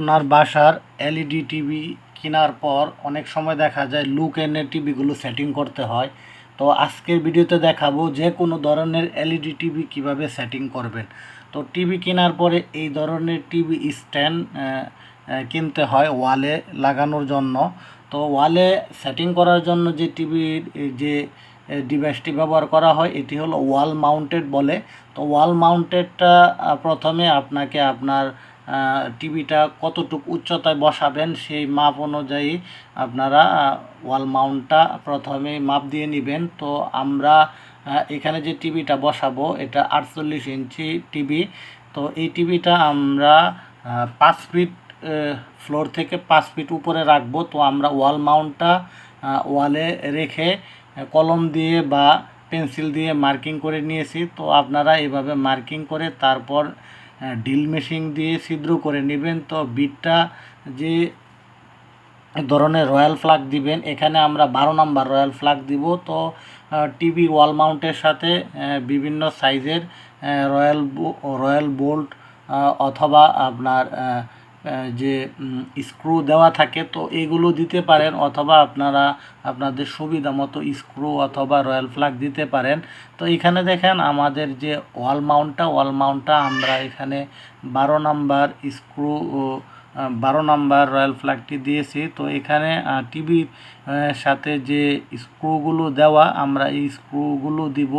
আপনার বাসার LED TV কেনার পর অনেক সময় দেখা যায় লুক এনে টিভিগুলো সেটিং করতে হয়। তো আজকের ভিডিওতে দেখাবো যে কোনো ধরনের এলইডি টিভি কীভাবে সেটিং করবেন। তো টিভি কেনার পরে এই ধরনের টিভি স্ট্যান্ড কিনতে হয় ওয়ালে লাগানোর জন্য। তো ওয়ালে সেটিং করার জন্য যে টিভির যে ডিভাইসটি ব্যবহার করা হয়, এটি হলো ওয়াল মাউন্টেড বলে। তো ওয়াল মাউন্টেডটা প্রথমে আপনাকে আপনার টিভিটা কতটুকু উচ্চতায় বসাবেন সেই মাপ অনুযায়ী আপনারা ওয়াল মাউন্টটা প্রথমে মাপ দিয়ে নেবেন। তো আমরা এখানে যে টিভিটা বসাবো, এটা আটচল্লিশ ইঞ্চি টিভি। তো এই টিভিটা আমরা পাঁচ ফিট ফ্লোর থেকে পাঁচ ফিট উপরে রাখব। তো আমরা ওয়াল মাউন্টটা ওয়ালে রেখে কলম দিয়ে বা পেন্সিল দিয়ে মার্কিং করে নিয়েছি। তো আপনারা এভাবে মার্কিং করে তারপর ডিল মেশিন দিয়ে ছিদ্র করে নেবেন। তো বিটটা যে ধরনের রয়্যাল ফ্লাগ দিবেন, এখানে আমরা বারো নাম্বার রয়্যাল ফ্লাগ দিব। তো টিভি ওয়াল মাউন্টের সাথে বিভিন্ন সাইজের রয়্যাল রয়্যাল বোল্ট অথবা আপনার যে স্ক্রু দেওয়া থাকে, তো এগুলো দিতে পারেন অথবা আপনারা আপনাদের সুবিধা মতো স্ক্রু অথবা রয়্যাল ফ্ল্যাগ দিতে পারেন। তো এখানে দেখেন আমাদের যে ওয়াল মাউন্টটা ওয়াল মাউন্টটা আমরা এখানে বারো নাম্বার স্ক্রু বারো নাম্বার রয়্যাল ফ্ল্যাগটি দিয়েছি। তো এখানে টিভির সাথে যে স্ক্রুগুলো দেওয়া, আমরা এই স্ক্রুগুলো দিব।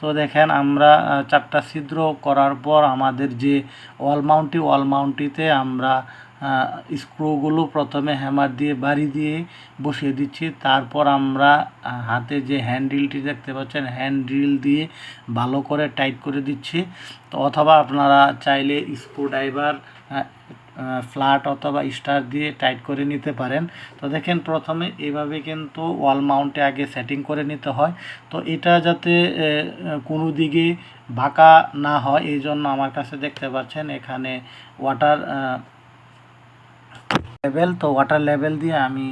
তো দেখেন, আমরা চারটা ছিদ্র করার পর আমাদের যে ওয়াল মাউন্টটি, ওয়াল মাউন্টটিতে আমরা স্ক্রুগুলো প্রথমে হ্যামার দিয়ে বাড়ি দিয়ে বসিয়ে দিচ্ছি। তারপর আমরা হাতে যে হ্যান্ড্রিলটি দেখতে পাচ্ছেন, হ্যান্ড্রিল দিয়ে ভালো করে টাইট করে দিচ্ছি। তো অথবা আপনারা চাইলে স্ক্রু ড্রাইভার ফ্ল্যাট অথবা স্টার দিয়ে টাইট করে নিতে পারেন। তো দেখেন প্রথমে এভাবে কিন্তু ওয়াল মাউন্টে আগে সেটিং করে নিতে হয়। তো এটা যাতে কোনো দিকে বাঁকা না হয়, এই জন্য আমার কাছে দেখতে পাচ্ছেন এখানে ওয়াটার লেভেল তো ওয়াটার লেভেল দিয়ে আমি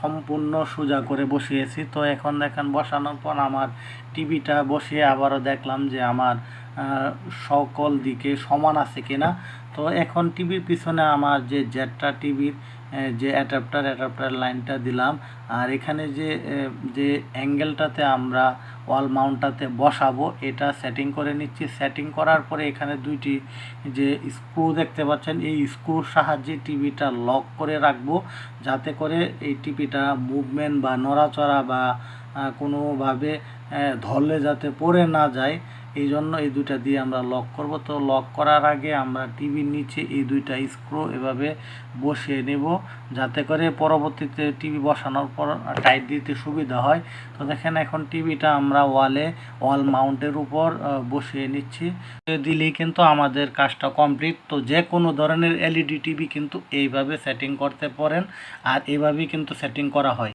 সম্পূর্ণ সোজা করে বসিয়েছি। তো এখন দেখেন বসানোর পর আমার টিভিটা বসিয়ে আবারও দেখলাম যে আমার সকল দিকে সমান আছে কিনা। তো এখন টিভির পিছনে আমার যে জেটটা টিভির যে অ্যাডাপ্টার অ্যাডাপ্টার লাইনটা দিলাম, আর এখানে যে যে অ্যাঙ্গেলটাতে আমরা ওয়াল মাউন্টটাতে বসাবো, এটা সেটিং করে নিচ্ছি। সেটিং করার পরে এখানে দুইটি যে স্ক্রু দেখতে পাচ্ছেন, এই স্ক্রুর সাহায্যে টিভিটা লক করে রাখব, যাতে করে এই টিভিটা মুভমেন্ট বা নড়াচড়া বা কোনোভাবে ধরলে যাতে পড়ে না যায়। এই জন্য এই দুইটা দিয়ে আমরা লক করব। তো লক করার আগে আমরা টিভির নিচে এই দুইটা স্ক্রু এভাবে বসিয়ে নেব, যাতে করে পরবর্তীতে টিভি বসানোর পর টাইট দিতে সুবিধা হয়। তো দেখেন এখন টিভিটা আমরা ওয়ালে ওয়াল মাউন্টের উপর বসিয়ে নিচ্ছি। দিলেই কিন্তু আমাদের কাজটা কমপ্লিট তো যে কোনো ধরনের এলইডি টিভি কিন্তু এইভাবে সেটিং করতে পারেন, আর এইভাবেই কিন্তু সেটিং করা হয়।